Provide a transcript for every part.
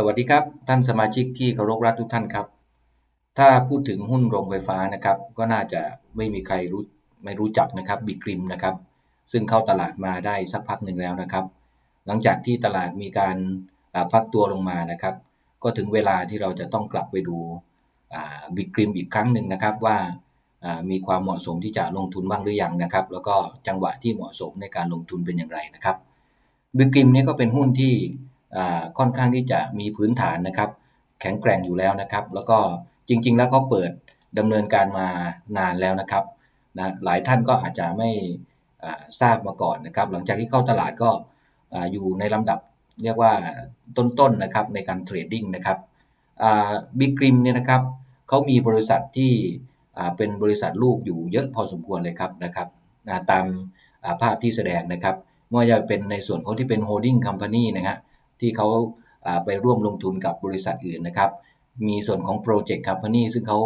สวัสดีครับ ท่านสมาชิกที่เคารพรักทุกท่านครับ ถ้าพูดถึงหุ้นโรงไฟฟ้านะครับ ก็น่าจะไม่มีใครรู้ไม่รู้จักนะครับบิกริมนะครับ ซึ่งเข้าตลาดมาได้สักพักหนึ่งแล้วนะครับ หลังจากที่ตลาดมีการพักตัวลงมานะครับ ก็ถึงเวลาที่เราจะต้องกลับไปดูบิกริมอีกครั้งหนึ่งนะครับว่ามีความเหมาะสมที่จะลงทุนบ้างหรือยังนะครับ แล้วก็จังหวะที่เหมาะสมในการลงทุนเป็นอย่างไรนะครับบิกริมนี้ก็เป็นหุ้นที่ ค่อนข้างที่จะมีพื้นฐานนะครับ แข็งแกร่งอยู่แล้วนะครับ แล้วก็จริง ๆ แล้วเขาเปิดดำเนินการมานานแล้วนะครับนะหลายท่านก็อาจจะไม่ทราบมาก่อนนะครับ หลังจากที่เข้าตลาดก็อยู่ในลำดับเรียกว่าต้นๆนนะครับในการเทรดดิ้งนะครับบิ๊กริมเนี่ยนะครับเขามีบริษัทที่เป็นบริษัทลูกอยู่เยอะพอสมควรเลยครับนะครับตามภาพที่แสดงนะครับไม่ว่าจะเป็นในส่วนของที่เป็นโฮลดิ้งคัมพานีนะฮะ ที่เขาไปร่วมลงทุนกับบริษัทอื่นนะครับ มีส่วนของ Project Company ซึ่งเขา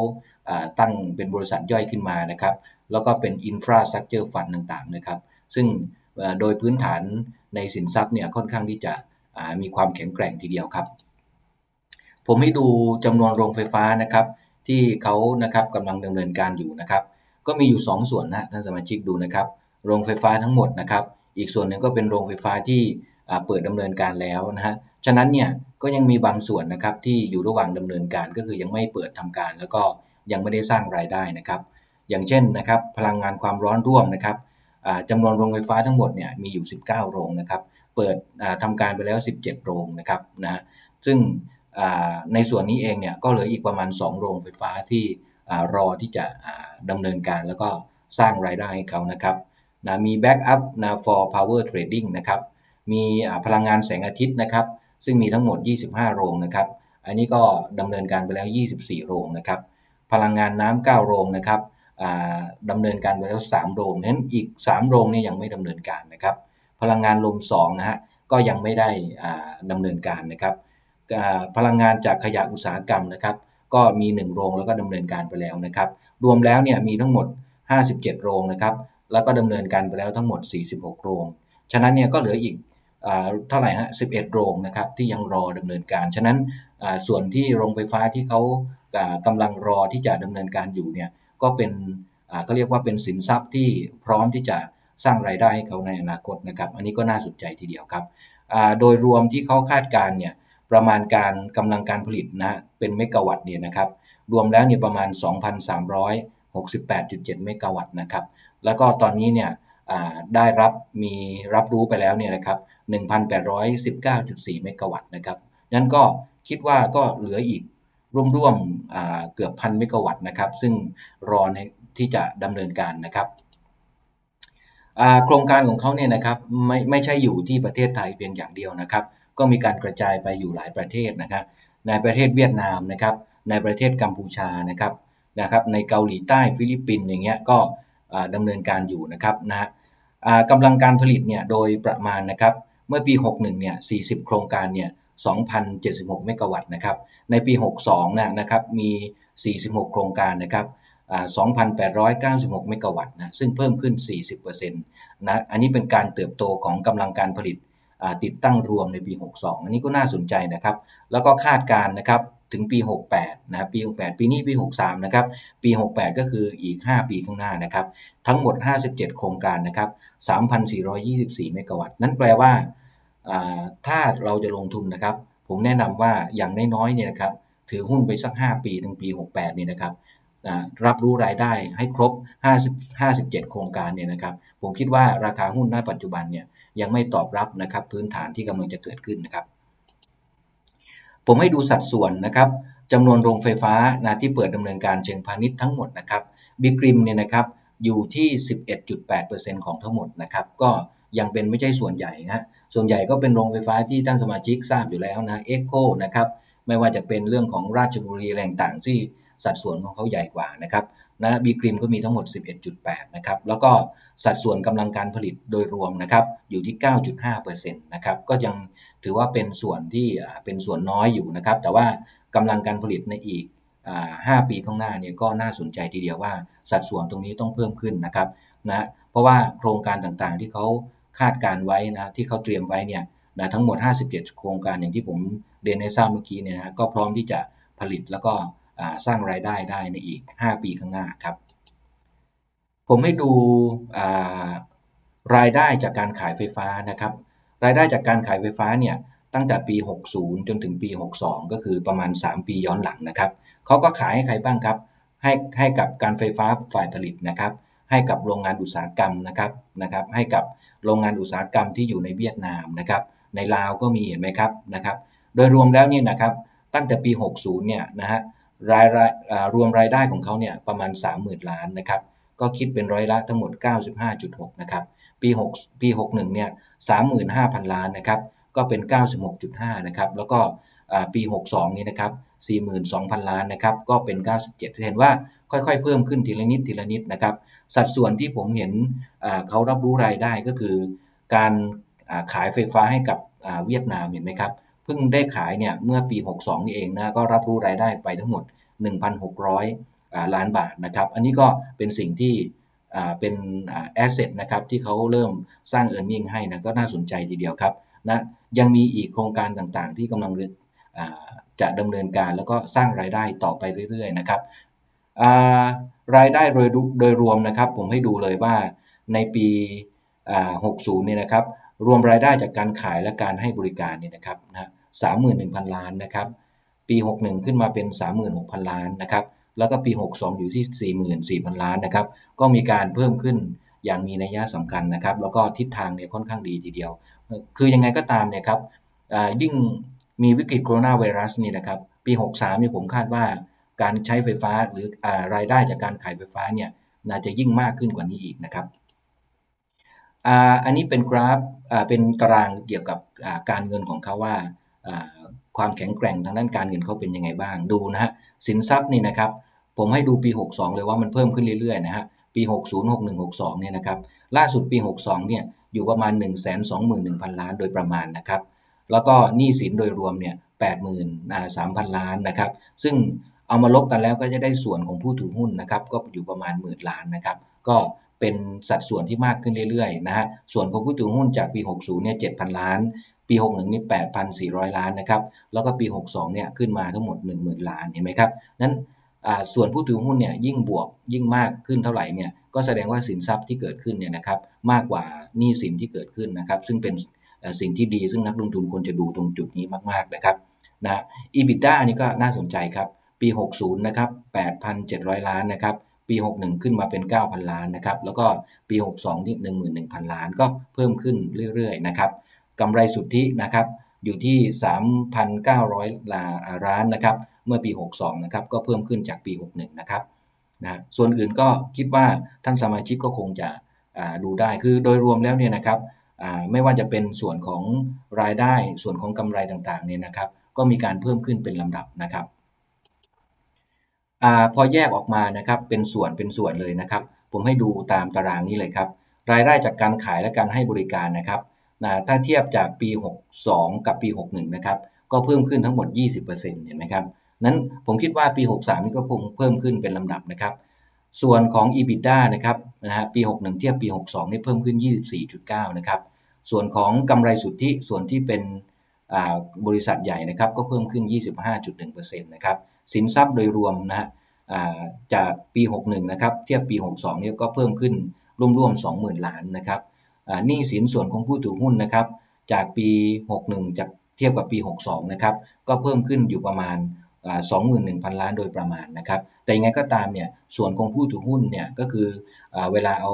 ตั้งเป็นบริษัทย่อยขึ้นมานะครับ แล้วก็เป็น Infrastructure Fund ต่างๆนะครับ ซึ่งโดยพื้นฐานในสินทรัพย์เนี่ยค่อนข้างที่จะมีความแข็งแกร่งทีเดียวครับ ผมให้ดูจำนวนโรงไฟฟ้านะครับ ที่เขานะครับกำลังดำเนินการอยู่นะครับ ก็มีอยู่ 2ส่วนนะท่านสมาชิกดูนะครับ โรงไฟฟ้าทั้งหมดนะครับ อีกส่วนหนึ่งก็เป็นโรงไฟฟ้าที่ เปิดดำเนินการแล้วนะฮะ ฉะนั้นเนี่ยก็ยังมีบางส่วนนะครับที่อยู่ระหว่างดำเนินการก็คือยังไม่เปิดทำการ แล้วก็ยังไม่ได้สร้างรายได้นะครับ อย่างเช่นนะครับพลังงานความร้อนร่วมนะครับจำนวนโรงไฟฟ้าทั้งหมดเนี่ยมีอยู่ 19 โรงนะครับ เปิดทำการไปแล้ว 17 โรงนะครับนะซึ่งในส่วนนี้เองเนี่ยก็เหลืออีกประมาณ 2 โรงไฟฟ้าที่รอที่จะดำเนินการแล้วก็สร้างรายได้ให้เขานะครับนะมีแบ็กอัพนะ for power trading นะครับ มีพลังงานแสงอาทิตย์นะครับ ซึ่งมีทั้งหมด 25 โรงนะครับ อันนี้ก็ดำเนินการไปแล้ว 24 โรงนะครับ พลังงานน้ำ9โรงนะครับดำเนินการไปแล้ว 3 โรงนั้นอีก 3 โรงนี่ยังไม่ดำเนินการนะครับ พลังงานลม2นะฮะก็ยังไม่ได้ดำเนินการนะครับพลังงานจากขยะอุตสาหกรรมนะครับ ก็มี 1 โรงแล้วก็ดำเนินการไปแล้วนะครับ รวมแล้วเนี่ยมีทั้งหมด 57 โรงนะครับ แล้วก็ดำเนินการไปแล้วทั้งหมด 46 โรง ฉะนั้นเนี่ยก็เหลืออีก เท่าไหร่ฮะ11 โรงนะครับที่ยังรอดำเนินการ ฉะนั้นส่วนที่โรงไฟฟ้าที่เขากำลังรอที่จะดำเนินการอยู่เนี่ยก็เป็นก็เรียกว่าเป็นสินทรัพย์ที่พร้อมที่จะสร้างรายได้ให้เขาในอนาคตนะครับ อันนี้ก็น่าสนใจทีเดียวครับโดยรวมที่เขาคาดการเนี่ยประมาณการกำลังการผลิตนะเป็นเมกะวัตต์เนี่ยนะครับรวมแล้วเนี่ยประมาณ 2,368.7 เมกะวัตต์นะครับแล้วก็ตอนนี้เนี่ยได้รับมีรับรู้ไปแล้วเนี่ยนะครับ 1,819.4 เมกะวัตต์นะครับนั้นก็คิดว่าก็เหลืออีกร่วมๆเกือบพันเมกะวัตต์นะครับ ซึ่งรอในที่จะดำเนินการนะครับโครงการของเขาเนี่ยนะครับไม่ไม่ใช่อยู่ที่ประเทศไทยเพียงอย่างเดียวนะครับ ก็มีการกระจายไปอยู่หลายประเทศนะครับ ในประเทศเวียดนามนะครับ ในประเทศกัมพูชานะครับนะครับ ในเกาหลีใต้ฟิลิปปินส์อย่างเงี้ยก็ดำเนินการอยู่นะครับนะฮะกำลังการผลิตเนี่ยโดยประมาณนะครับ มื่อปี 61 เนี่ย 40 โครงการ เนี่ย 2,076 เมกะวัตต์นะครับ ในปี 62 นะนะครับ มี 46 โครงการนะครับ2,896 เมกะวัตต์นะ ซึ่งเพิ่มขึ้น 40%นะ อันนี้เป็นการเติบโตของกำลังการผลิตติดตั้งรวมในปี 62 อันนี้ก็น่าสนใจนะครับ แล้วก็คาดการนะครับถึงปี 68 นะครับปี 68 ปีนี้ปี 63 นะครับ ปี 68 ก็คืออีก 5 ปีข้างหน้านะครับ ทั้งหมด 57 โครงการนะครับ 3,424 เมกะวัตต์ นั่นแปลว่า ถ้าเราจะลงทุนนะครับ ผมแนะนำว่าอย่างน้อยๆเนี่ยนะครับถือหุ้นไปสัก 5 ปีถึงปี 68นี่ยนะครับรับรู้รายได้ให้ครบ 50 57 โครงการเนี่ยนะครับ ผมคิดว่าราคาหุ้นณปัจจุบันเนี่ยยังไม่ตอบรับนะครับพื้นฐานที่กำลังจะเกิดขึ้นนะครับ ผมให้ดูสัดส่วนนะครับจำนวนโรงไฟฟ้านะที่เปิดดำเนินการเชิงพาณิชย์ทั้งหมดนะครับบิกริมเนี่ยนะครับอยู่ที่ 11.8%ของทั้งหมดนะครับ ก็ยังเป็นไม่ใช่ส่วนใหญ่นะ ส่วนใหญ่ก็เป็นโรงไฟฟ้าที่ท่านสมาชิกทราบอยู่แล้วนะเอ็กโคนะครับไม่ว่าจะเป็นเรื่องของราชบุรีแหล่งต่างที่สัดส่วนของเขาใหญ่กว่านะครับนะบีกริมก็มีทั้งหมด 11.8 นะครับ แล้วก็สัดส่วนกำลังการผลิตโดยรวมนะครับ อยู่ที่ 9.5%นะครับ ก็ยังถือว่าเป็นส่วนที่เป็นส่วนน้อยอยู่นะครับ แต่ว่ากำลังการผลิตในอีก 5 ปีข้างหน้าเนี่ยก็น่าสนใจทีเดียวว่าสัดส่วนตรงนี้ต้องเพิ่มขึ้นนะครับนะ เพราะว่าโครงการต่างๆที่เขา คาดการไว้นะที่เขาเตรียมไว้เนี่ยนะทั้งหมด 57 โครงการอย่างที่ผมเรียนให้ทราบเมื่อกี้เนี่ยนะก็พร้อมที่จะผลิตแล้วก็สร้างรายได้ได้ในอีก 5 ปีข้างหน้าครับ ผมให้ดูรายได้จากการขายไฟฟ้านะครับ รายได้จากการขายไฟฟ้าเนี่ยตั้งแต่ปี 60 จนถึงปี 62 ก็คือประมาณ 3 ปีย้อนหลังนะครับเขาก็ขายให้ใครบ้างครับ ให้ให้กับการไฟฟ้าฝ่ายผลิตนะครับ ให้กับโรงงานอุตสาหกรรมนะครับนะครับ ให้กับโรงงานอุตสาหกรรมที่อยู่ในเวียดนามนะครับ ในลาวก็มีเห็นไหมครับนะครับ โดยรวมแล้วเนี่ยนะครับตั้งแต่ปี 60 เนี่ยนะฮะรายรายรวมรายได้ของเขาเนี่ยประมาณ 30,000 ล้านนะครับ ก็คิดเป็นร้อยละทั้งหมด 95.6 นะครับ ปี 6 ปี 61 เนี่ย 35,000 ล้านนะครับ ก็เป็น 96.5 นะครับ แล้วก็ปี 62 นี้นะครับ 42,000 ล้านนะครับ ก็เป็น 97 เห็นว่าค่อยๆ เพิ่มขึ้นทีละนิดทีละนิดนะครับ สัดส่วนที่ผมเห็นเขารับรู้รายได้ก็คือ การขายไฟฟ้าให้กับเวียดนามเห็นไหมครับเพิ่งได้ขายเนี่ยเมื่อปี 62 นี่เองนะก็รับรู้รายได้ไปทั้งหมด 1,600 ล้านบาทนะครับ อันนี้ก็เป็นสิ่งที่เป็นแอสเซทนะครับที่เขาเริ่มสร้าง e a r n i n g ให้นะก็น่าสนใจทีเดียวครับนะยังมีอีกโครงการต่างๆ ที่กำลังจะดำเนินการแล้วก็สร้างรายได้ต่อไปเรื่อยๆนะครับ รายได้โดยโดยรวมนะครับ ผมให้ดูเลยว่าในปี60เนี่ยนะครับ รวมรายได้จากการขายและการให้บริการเนี่ยนะครับนะ31,000ล้านนะครับ ปี 61 ขึ้นมาเป็น 36,000 ล้านนะครับ แล้วก็ปี 62 อยู่ที่ 44,000 ล้านนะครับ ก็มีการเพิ่มขึ้นอย่างมีนัยสำคัญนะครับ แล้วก็ทิศทางเนี่ยค่อนข้างดีทีเดียว คือยังไงก็ตามเนี่ยครับยิ่งมีวิกฤตโคโรนาไวรัสนี่นะครับ ปี 63นี่ผมคาดว่า การใช้ไฟฟ้าหรืออรายได้จากการขายไฟฟ้าเนี่ยน่าจะยิ่งมากขึ้นกว่านี้อีกนะครับอันนี้เป็นกราฟเป็นตารางเกี่ยวกับการเงินของเขาว่าความแข็งแกร่งทางด้านการเงินเขาเป็นยังไงบ้างดูนะฮะสินทรัพย์นี่นะครับผมให้ดูปี 62 เลยว่ามันเพิ่มขึ้นเรื่อยๆนะฮะปี 60 61 62 เนี่ยนะครับล่าสุดปี 62 เนี่ยอยู่ประมาณ 1 2 1 0 0 0 ล้านโดยประมาณนะครับแล้วก็หนี้สินโดยรวมเนี่ย 83,000 ล้านนะครับซึ่ง เอามาลบกันแล้วก็จะได้ส่วนของผู้ถือหุ้นนะครับก็อยู่ประมาณหมื่นล้านนะครับ ก็เป็นสัดส่วนที่มากขึ้นเรื่อยๆนะฮะส่วนของผู้ถือหุ้นจากปี 60 เนี่ย 7,000 ล้าน ปี 61 นี่ 8,400 ล้านนะครับ แล้วก็ปี 62 เนี่ย ขึ้นมาทั้งหมด 10,000 ล้าน เห็นไหมครับ นั้นส่วนผู้ถือหุ้นเนี่ยยิ่งบวกยิ่งมากขึ้นเท่าไหร่เนี่ย ก็แสดงว่าสินทรัพย์ที่เกิดขึ้นเนี่ยนะครับมากกว่าหนี้สินที่เกิดขึ้นนะครับ ซึ่งเป็นสิ่งที่ดีซึ่งนักลงทุนควรจะดูตรงจุดนี้มากๆนะครับนะ EBITDA อันนี้ก็น่าสนใจครับ ปี 60 นะครับ 8,700 ล้านนะครับ ปี 61 ขึ้นมาเป็น 9,000 ล้านนะครับ แล้วก็ปี 62ที่ 11,000 ล้าน ก็เพิ่มขึ้นเรื่อยๆ นะครับกำไรสุทธินะครับ อยู่ที่ 3,900 ล้านนะครับ เมื่อปี 62 นะครับ ก็เพิ่มขึ้นจากปี 61 นะครับนะส่วนอื่นก็คิดว่าท่านสมาชิกก็คงจะดูได้ คือโดยรวมแล้วเนี่ยนะครับไม่ว่าจะเป็นส่วนของรายได้ส่วนของกำไรต่างๆเนี่ยนะครับ ก็มีการเพิ่มขึ้นเป็นลำดับนะครับ อพอแยกออกมานะครับเป็นส่วนเป็นส่วนเลยนะครับ ผมให้ดูตามตารางนี้เลยครับ รายได้จากการขายและการให้บริการนะครับนะถ้าเทียบจากปี 62 กับปี 61 นะครับ ก็เพิ่มขึ้นทั้งหมด 20%เห็นไหมครับ นั้นผมคิดว่าปี 63 นี่ก็คงเพิ่มขึ้นเป็นลำดับนะครับ ส่วนของ EBITDA นะครับนะฮะปี 61 เทียบปี 62 นี่เพิ่มขึ้น 24.9 นะครับ ส่วนของกำไรสุทธิส่วนที่เป็นบริษัทใหญ่นะครับ ก็เพิ่มขึ้น 25.1%นะครับ สินทรัพย์โดยรวมนะฮะ จากปี 61 นะครับ เทียบปี 62 เนี่ยก็เพิ่มขึ้นร่วมๆ 20,000 ล้านนะครับหนี้สินส่วนของผู้ถือหุ้นนะครับ จากปี 61 จากเทียบกับปี 62 นะครับ ก็เพิ่มขึ้นอยู่ประมาณ 21,000 ล้านโดยประมาณนะครับ แต่ยังไงก็ตามเนี่ย ส่วนของผู้ถือหุ้นเนี่ยก็คือเวลาเอา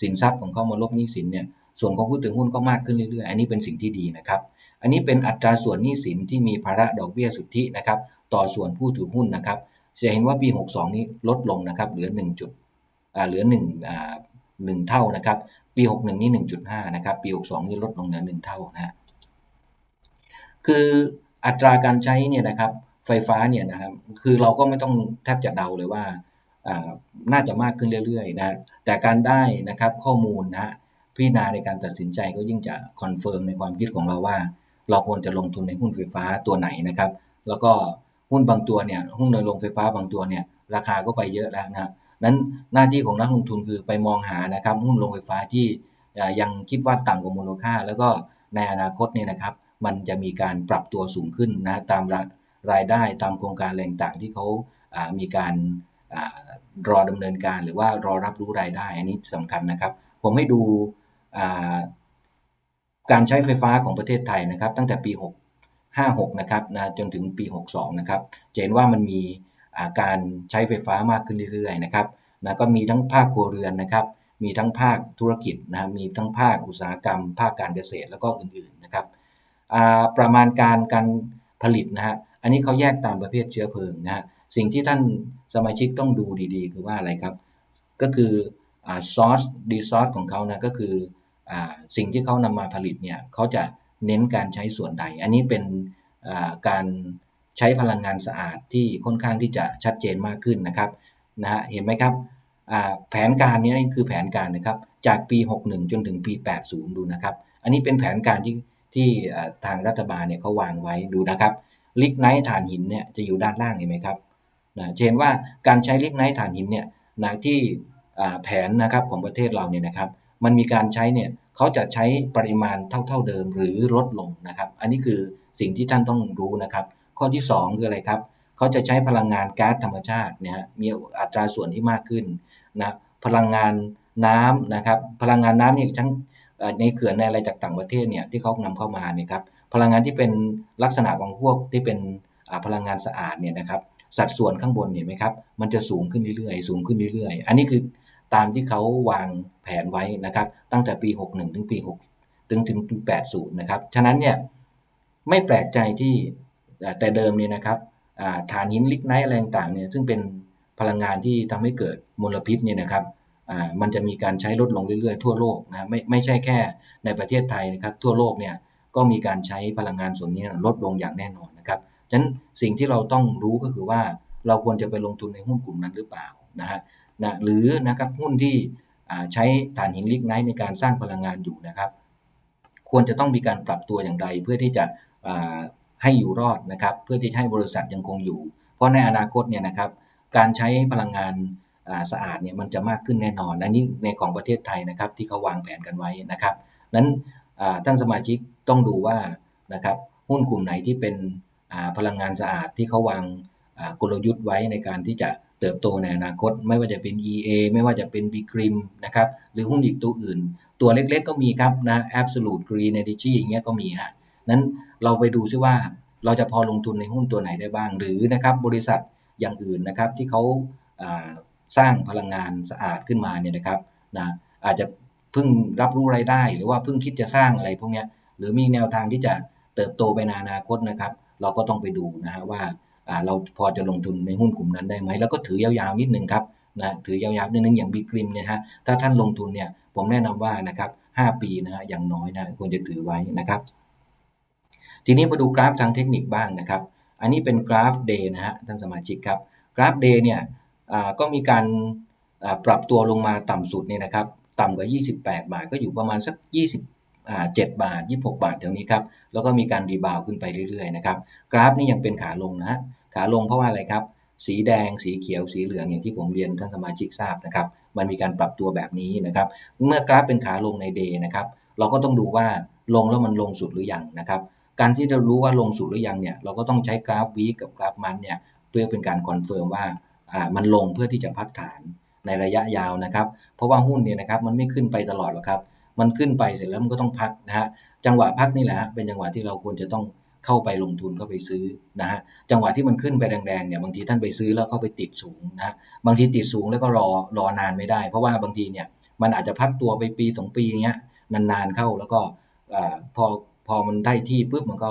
สินทรัพย์ของเขามาลบหนี้สินเนี่ย ส่วนของผู้ถือหุ้นก็มากขึ้นเรื่อยๆ อันนี้เป็นสิ่งที่ดีนะครับ อันนี้เป็นอัตราส่วนหนี้สินที่มีภาระดอกเบี้ยสุทธินะครับ ต่อส่วนผู้ถือหุ้นนะครับ จะเห็นว่าปี 62 นี้ลดลงนะครับ เหลือ1จุดเหลือ1อ่า1เท่านะครับ ปี 61 นี่ 1.5 นะครับ ปี 62 นี่ลดลงเหลือ1เท่านะฮะคืออัตราการใช้เนี่ยนะครับ ไฟฟ้าเนี่ยนะครับ คือเราก็ไม่ต้องแทบจะเดาเลยว่าน่าจะมากขึ้นเรื่อยๆนะแต่การได้นะครับข้อมูลนะพิจารณาในการตัดสินใจก็ยิ่งจะคอนเฟิร์มในความคิดของเราว่า เราควรจะลงทุนในหุ้นไฟฟ้าตัวไหนนะครับ แล้วก็ หุ้นบางตัวเนี่ยหุ้นในโรงไฟฟ้าบางตัวเนี่ยราคาก็ไปเยอะแล้วนะนั้นหน้าที่ของนักลงทุนคือไปมองหานะครับหุ้นโรงไฟฟ้าที่ยังคิดว่าต่ำกว่ามูลค่า แล้วก็ในอนาคตเนี่ยนะครับ มันจะมีการปรับตัวสูงขึ้นนะตามรายได้ตามโครงการแรงต่างที่เขามีการรอดำเนินการหรือว่ารอรับรู้รายได้ อันนี้สำคัญนะครับ ผมให้ดูการใช้ไฟฟ้าของประเทศไทยนะครับ ตั้งแต่ปี6 56นะครับนะจนถึงปี 62นะครับจะเห็นว่ามันมีการใช้ไฟฟ้ามากขึ้นเรื่อยๆนะครับนะก็มีทั้งภาคครัวเรือนนะครับ มีทั้งภาคธุรกิจนะมีทั้งภาคอุตสาหกรรม ภาคการเกษตรแล้วก็อื่นๆนะครับประมาณการการผลิตนะฮะอันนี้เขาแยกตามประเภทเชื้อเพลิงนะฮะสิ่งที่ท่านสมาชิกต้องดูดีๆ คือว่าอะไรครับ ก็คือซอสดีซอสของเขานะก็คืออสิ่งที่เขานำมาผลิตเนี่ยเขาจะ เน้นการใช้ส่วนใด อันนี้เป็นการใช้พลังงานสะอาดที่ค่อนข้างที่จะชัดเจนมากขึ้นนะครับนะฮะเห็นไหมครับแผนการนี้นี่คือแผนการนะครับ จากปี 61 จนถึงปี 80 ดูนะครับ อันนี้เป็นแผนการที่ที่ทางรัฐบาลเนี่ยเขาวางไว้ดูนะครับลิกไนท์ถ่านหินเนี่ยจะอยู่ด้านล่างเห็นไหมครับนะเช่นว่าการใช้ลิกไนท์ถ่านหินเนี่ยนะที่แผนนะครับของประเทศเราเนี่ยนะครับ มันมีการใช้เนี่ย เขาจะใช้ปริมาณเท่า ๆเดิมหรือลดลงนะครับ อันนี้คือสิ่งที่ท่านต้องรู้นะครับ ข้อที่ 2 คืออะไรครับ เขาจะใช้พลังงานก๊าซธรรมชาติเนี่ยมีอัตราส่วนที่มากขึ้นนะพลังงานน้ำนะครับ พลังงานน้ำนี่ทั้งในเขื่อนในอะไรจากต่างประเทศเนี่ยที่เขานำเข้ามาเนี่ยครับพลังงานที่เป็นลักษณะของพวกที่เป็นพลังงานสะอาดเนี่ยนะครับสัดส่วนข้างบนเห็นไหมครับ มันจะสูงขึ้นเรื่อยๆ สูงขึ้นเรื่อยๆ อันนี้คือ ตามที่เขาวางแผนไว้นะครับ ตั้งแต่ปี 61 ถึงปี 6 ถึงถึงปี 80 นะครับ ฉะนั้นเนี่ยไม่แปลกใจที่แต่เดิมเนี่ยนะครับฐานหินลิกไนท์อะไรต่างเนี่ยซึ่งเป็นพลังงานที่ทำให้เกิดมลพิษเนี่ยนะครับมันจะมีการใช้ลดลงเรื่อยๆ ทั่วโลกนะไม่ไม่ใช่แค่ในประเทศไทยนะครับ ทั่วโลกเนี่ยก็มีการใช้พลังงานส่วนนี้ลดลงอย่างแน่นอนนะครับฉะนั้นสิ่งที่เราต้องรู้ก็คือว่าเราควรจะไปลงทุนในหุ้นกลุ่มนั้นหรือเปล่านะฮะ นะหรือนะครับหุ้นที่ใช้ถ่านหินลิกไนท์ในการสร้างพลังงานอยู่นะครับ ควรจะต้องมีการปรับตัวอย่างไร เพื่อที่จะให้อยู่รอดนะครับ เพื่อที่ให้บริษัทยังคงอยู่ เพราะในอนาคตเนี่ยนะครับการใช้พลังงานสะอาดเนี่ยมันจะมากขึ้นแน่นอนอันนี้ในของประเทศไทยนะครับที่เขาวางแผนกันไว้นะครับนั้นท่านสมาชิกต้องดูว่านะครับหุ้นกลุ่มไหนที่เป็นพลังงานสะอาดที่เขาวางกลยุทธ์ไว้ในการที่จะ เติบโตในอนาคต ไม่ว่าจะเป็น EA ไม่ว่าจะเป็น b g r i m นะครับหรือหุ้นอีกตัวอื่น ตัวเล็กๆก็มีครับนะ Absolute Green Energy อย่างเงี้ยก็มีฮะนั้นเราไปดูซิว่าเราจะพอลงทุนในหุ้นตัวไหนได้บ้าง หรือนะครับบริษัทอย่างอื่นนะครับที่เขาสร้างพลังงานสะอาดขึ้นมาเนี่ยนะครับนะอาจจะเพิ่งรับรู้รายได้ หรือว่าเพิ่งคิดจะสร้างอะไรพวกนี้หรือมีแนวทางที่จะเติบโตไปในอนาคตนะครับ เราก็ต้องไปดูนะฮะว่า เราพอจะลงทุนในหุ้นกลุ่มนั้นได้ไหมแล้วก็ถือยาวๆนิดนึงครับนะถือยาวๆนิดนึงอย่างบีกริมเนี่ยฮะถ้าท่านลงทุนเนี่ยผมแนะนำว่านะครับ5ปีนะฮะอย่างน้อยนะควรจะถือไว้นะครับทีนี้มาดูกราฟทางเทคนิคบ้างนะครับ อันนี้เป็นกราฟเดย์นะฮะท่านสมาชิกครับ กราฟเดย์เนี่ยก็มีการปรับตัวลงมาต่ำสุดเนี่ยนะครับต่ำกว่า 28 บาทก็อยู่ประมาณสัก 27 บาท 26 บาทแถวนี้ครับ แล้วก็มีการรีบาวขึ้นไปเรื่อยๆนะครับ กราฟนี่ยังเป็นขาลงนะ ขาลงเพราะว่าอะไรครับ สีแดง สีเขียว สีเหลืองอย่างที่ผมเรียนท่านสมาชิกทราบนะครับ มันมีการปรับตัวแบบนี้นะครับ เมื่อกราฟเป็นขาลงในเดย์นะครับ เราก็ต้องดูว่าลงแล้วมันลงสุดหรือยังนะครับ การที่จะรู้ว่าลงสุดหรือยังเนี่ย เราก็ต้องใช้กราฟวีกับกราฟมันเนี่ย เพื่อเป็นการคอนเฟิร์มว่าอ่ามันลงเพื่อที่จะพักฐานในระยะยาวนะครับ เพราะว่าหุ้นเนี่ยนะครับมันไม่ขึ้นไปตลอดหรอกครับ มันขึ้นไปเสร็จแล้วมันก็ต้องพักนะฮะ จังหวะพักนี่แหละเป็นจังหวะที่เราควรจะต้อง เข้าไปลงทุนเข้าไปซื้อนะฮะจังหวะที่มันขึ้นไปแดงๆเนี่ยบางทีท่านไปซื้อแล้วเข้าไปติดสูงนะบางทีติดสูงแล้วก็รอรอนานไม่ได้ เพราะว่าบางทีเนี่ยมันอาจจะพักตัวไปปี 2 ปีอย่างเงี้ยนานๆเข้าแล้วก็พอพอมันได้ที่ปุ๊บมันก็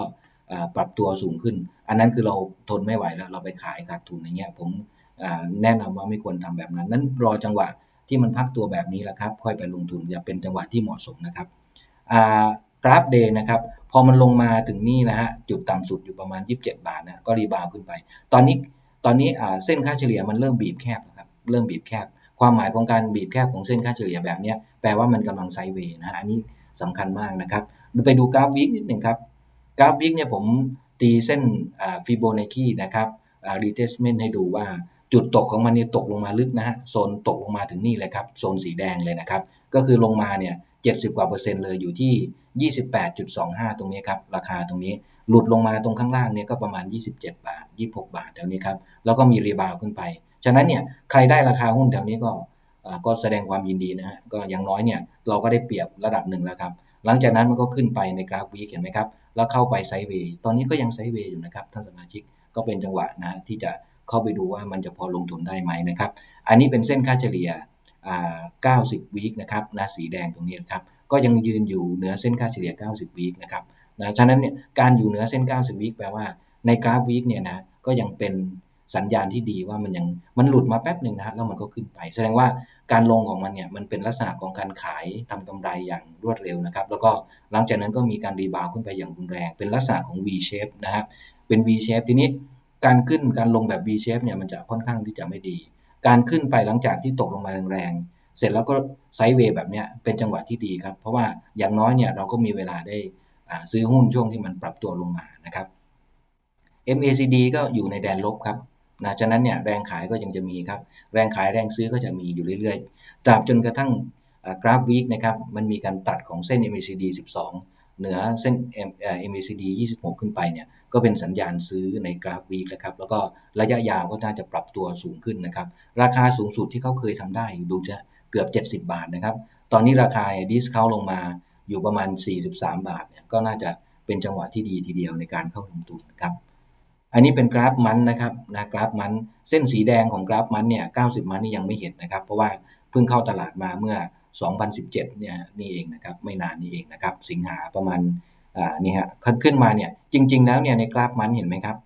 ปรับตัวสูงขึ้น อันนั้นคือเราทนไม่ไหวแล้วเราไปขายขาดทุนอย่างเงี้ยผมแนะนำว่าไม่ควรทำแบบนั้น นั้นรอจังหวะที่มันพักตัวแบบนี้แหละครับ ค่อยไปลงทุนอย่าเป็นจังหวะที่เหมาะสมนะครับกราฟเดย์นะครับ อมันลงมาถึงนี่นะฮะจุดต่ำสุดอยู่ประมาณ 27 บาทนะก็รีบาวขึ้นไป ตอนนี้ตอนนี้เส้นค่าเฉลี่ยมันเริ่มบีบแคบแล้วครับเริ่มบีบแคบ ความหมายของการบีบแคบของเส้นค่าเฉลี่ยแบบนี้แปลว่ามันกำลังไซด์เวย์นะอันนี้สำคัญมากนะครับไปดูกราฟวิกนิดหนึ่งครับกราฟวิกเนี่ยผมตีเส้นฟิโบนัชชีนะครับรีเทสเมนต์ให้ดูว่าจุดตกของมันเนี่ยตกลงมาลึกนะฮะโซนตกลงมาถึงนี่เลยครับโซนสีแดงเลยนะครับ ก็คือลงมาเนี่ย70 กว่าเปอร์เซ็นต์เลยอยู่ที่ 28.25 ตรงนี้ครับ ราคาตรงนี้หลุดลงมาตรงข้างล่างเนี่ยก็ประมาณ 27 บาท 26 บาทแถวนี้ครับแล้วก็มีรีบาวขึ้นไป ฉะนั้นเนี่ยใครได้ราคาหุ้นแถวนี้ก็ก็แสดงความยินดีนะฮะก็อย่างน้อยเนี่ยเราก็ได้เปรียบระดับหนึ่งแล้วครับ หลังจากนั้นมันก็ขึ้นไปในกราฟวีเห็นไหมครับ แล้วเข้าไปไซด์เวย์ตอนนี้ก็ยังไซด์เวย์อยู่นะครับท่านสมาชิกก็เป็นจังหวะนะที่จะเข้าไปดูว่ามันจะพอลงทุนได้ไหมนะครับ อันนี้เป็นเส้นค่าเฉลี่ย 90 วีคนะครับนะสีแดงตรงนี้นะครับก็ยังยืนอยู่เหนือเส้นค่าเฉลี่ย 90 วีคนะครับนะฉะนั้นเนี่ยการอยู่เหนือเส้น 90 วีคแปลว่าในกราฟวีคเนี่ยนะก็ยังเป็นสัญญาณที่ดีว่ามันยังมันหลุดมาแป๊บหนึ่งนะแล้วมันก็ขึ้นไป แสดงว่าการลงของมันเนี่ยมันเป็นลักษณะของการขายทำกำไรอย่างรวดเร็วนะครับ แล้วก็หลังจากนั้นก็มีการรีบาวขึ้นไปอย่างรุนแรง เป็นลักษณะของ V shape นะครับเป็น V shape ทีนี้การขึ้นการลงแบบ V shape เนี่ยมันจะค่อนข้างที่จะไม่ดี การขึ้นไปหลังจากที่ตกลงมาแรงๆ เสร็จแล้วก็ไซด์เวย์แบบนี้เป็นจังหวะที่ดีครับ เพราะว่าอย่างน้อยเนี่ยเราก็มีเวลาได้ซื้อหุ้นช่วงที่มันปรับตัวลงมานะครับ MACD ก็อยู่ในแดนลบครับนะฉะนั้นเนี่ยแรงขายก็ยังจะมีครับ แรงขายแรงซื้อก็จะมีอยู่เรื่อยๆ ตราบจนกระทั่งกราฟวีคนะครับ มันมีการตัดของเส้น MACD 12 เหนือเส้น MACD 26 ขึ้นไปเนี่ย ก็เป็นสัญญาณซื้อในกราฟวีคแล้วครับ แล้วก็ระยะยาวก็น่าจะปรับตัวสูงขึ้นนะครับ ราคาสูงสุดที่เขาเคยทำได้ดูจะเกือบ 70 บาทนะครับ ตอนนี้ราคาดิสเคาลงมาอยู่ประมาณ 43 บาทเนี่ยก็น่าจะเป็นจังหวะที่ดีทีเดียวในการเข้าลงทุนครับ อันนี้เป็นกราฟมันนะครับนะกราฟมันเส้นสีแดงของกราฟมันเนี่ย 90 มันนี่ยังไม่เห็นนะครับ เพราะว่าเพิ่งเข้าตลาดมาเมื่อ 2017 เนี่ยนี่เองนะครับ ไม่นานนี้เองนะครับ สิงหาประมาณ อ่านี่ฮะขึ้นมาเนี่ย จริง ๆ แล้วเนี่ยในกราฟมันเห็นไหมครับ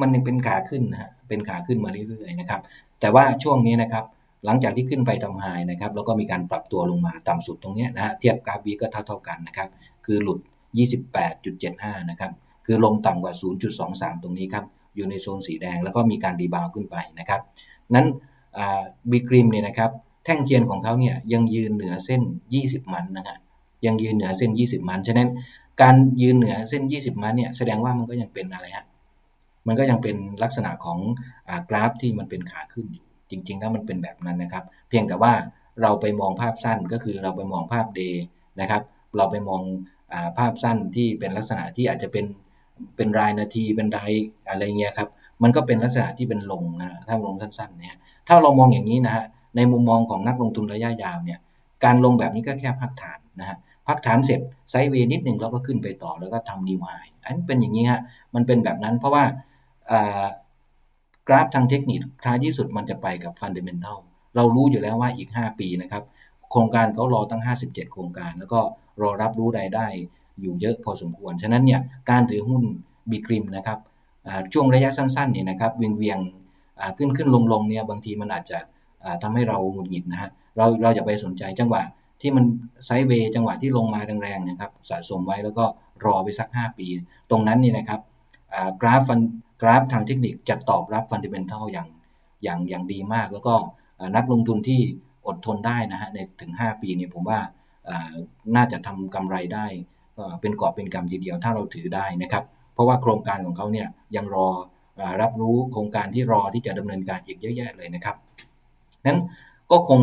มันยังเป็นขาขึ้นนะฮะเป็นขาขึ้นมาเรื่อยๆนะครับ แต่ว่าช่วงนี้นะครับ หลังจากที่ขึ้นไปทำไฮนะครับ แล้วก็มีการปรับตัวลงมาต่ำสุดตรงนี้นะฮะเทียบกราฟวีก็เท่าๆกันนะครับ คือหลุด 28.75 นะครับ คือลงต่ำกว่า 0.23 ตรงนี้ครับอยู่ในโซนสีแดงแล้วก็มีการรีบาวขึ้นไปนะครับ นั้นบีกริมเนี่ยนะครับ แท่งเทียนของเขาเนี่ยยังยืนเหนือเส้น 20 มันนะฮะ ยังยืนเหนือเส้น 20 มัน ฉะนั้นการยืนเหนือเส้น 20 มันเนี่ยแสดงว่ามันก็ยังเป็นอะไรฮะ มันก็ยังเป็นลักษณะของอกราฟที่มันเป็นขาขึ้นอยู่ จริง ๆ แล้วมันเป็นแบบนั้นนะครับ เพียงแต่ว่าเราไปมองภาพสั้นก็คือเราไปมองภาพเดย์นะครับ เราไปมองอภาพสั้นที่เป็นลักษณะที่อาจจะเป็นเป็นรายนาทีเป็นรายอะไรเงี้ยครับ มันก็เป็นลักษณะที่เป็นลงนะถ้าลงสั้นๆเนี่ยถ้าเรามองอย่างนี้นะฮะในมุมมองของนักลงทุนระยะยาวเนี่ยการลงแบบนี้ก็แค่พักฐานนะฮะ พักฐานเสร็จไซด์เวย์นิดหนึ่งแล้วก็ขึ้นไปต่อแล้วก็ทำนิวไฮอันเป็นอย่างนี้ฮะมันเป็นแบบนั้นเพราะว่ากราฟทางเทคนิคท้ายที่สุดมันจะไปกับฟันเดเมนทัลเรารู้อยู่แล้วว่าอีก 5 ปีนะครับ โครงการเขารอตั้ง 57 โครงการ แล้วก็รอรับรู้รายได้อยู่เยอะพอสมควร ฉะนั้นเนี่ยการถือหุ้นบีกริมนะครับช่วงระยะสั้นๆเนี่ยนะครับเวียงเวียงขึ้นขึ้นลงลงเนี่ยบางทีมันอาจจะทำให้เราหงุดหงิดนะฮะเราเราอย่าไปสนใจจังหวะ ที่มันไซด์เวย์จังหวะที่ลงมาแรงๆนะครับสะสมไว้แล้วก็รอไปสัก 5 ปี ตรงนั้นนี่นะครับกราฟฟันกราฟทางเทคนิคจะตอบรับฟันเดเมนทัลอย่างอย่างอย่างดีมาก แล้วก็นักลงทุนที่อดทนได้นะฮะในถึง 5 ปีเนี่ยผมว่าน่าจะทำกำไรได้เป็นกอบเป็นกำทีเดียวถ้าเราถือได้นะครับ เพราะว่าโครงการของเขาเนี่ยยังรอรับรู้โครงการที่รอที่จะดำเนินการอีกเยอะแยะเลยนะครับนั้น ก็คง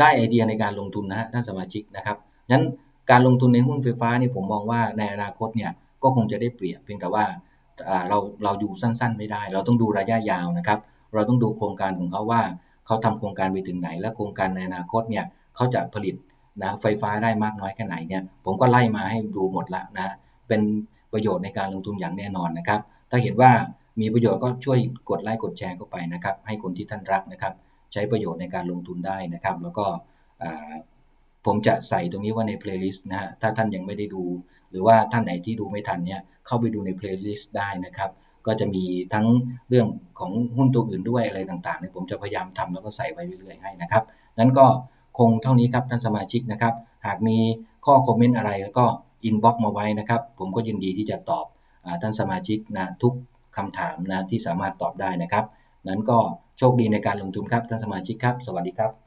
ได้ไอเดียในการลงทุนนะฮะท่านสมาชิกนะครับนั้นการลงทุนในหุ้นไฟฟ้านี่ผมมองว่าในอนาคตเนี่ยก็คงจะได้เปรียบเพียงแต่ว่าเราเราดูสั้นๆ ไม่ได้ เราต้องดูระยะยาวนะครับ เราต้องดูโครงการของเขาว่าเขาทำโครงการไปถึงไหน และโครงการในอนาคตเนี่ยเขาจะผลิตนะไฟฟ้าได้มากน้อยแค่ไหนเนี่ยผมก็ไล่มาให้ดูหมดละนะเป็นประโยชน์ในการลงทุนอย่างแน่นอนนะครับ ถ้าเห็นว่ามีประโยชน์ก็ช่วยกดไลค์กดแชร์เข้าไปนะครับ ให้คนที่ท่านรักนะครับ ใช้ประโยชน์ในการลงทุนได้นะครับ แล้วก็ผมจะใส่ตรงนี้ว่าในเพลย์ลิสต์นะฮะถ้าท่านยังไม่ได้ดู หรือว่าท่านไหนที่ดูไม่ทันเนี่ยเข้าไปดูในเพลย์ลิสต์ได้นะครับ ก็จะมีทั้งเรื่องของหุ้นตัวอื่นด้วยอะไรต่างๆเนี่ยผมจะพยายามทำแล้วก็ใส่ไว้เรื่อยๆให้นะครับนั้นก็คงเท่านี้ครับท่านสมาชิกนะครับ หากมีข้อคอมเมนต์อะไรแล้วก็อินบ็อกซ์มาไว้นะครับ ผมก็ยินดีที่จะตอบอท่านสมาชิกนะทุกคำถามนะที่สามารถตอบได้นะครับ นั้นก็ โชคดีในการลงทุนครับท่านสมาชิกครับ สวัสดีครับ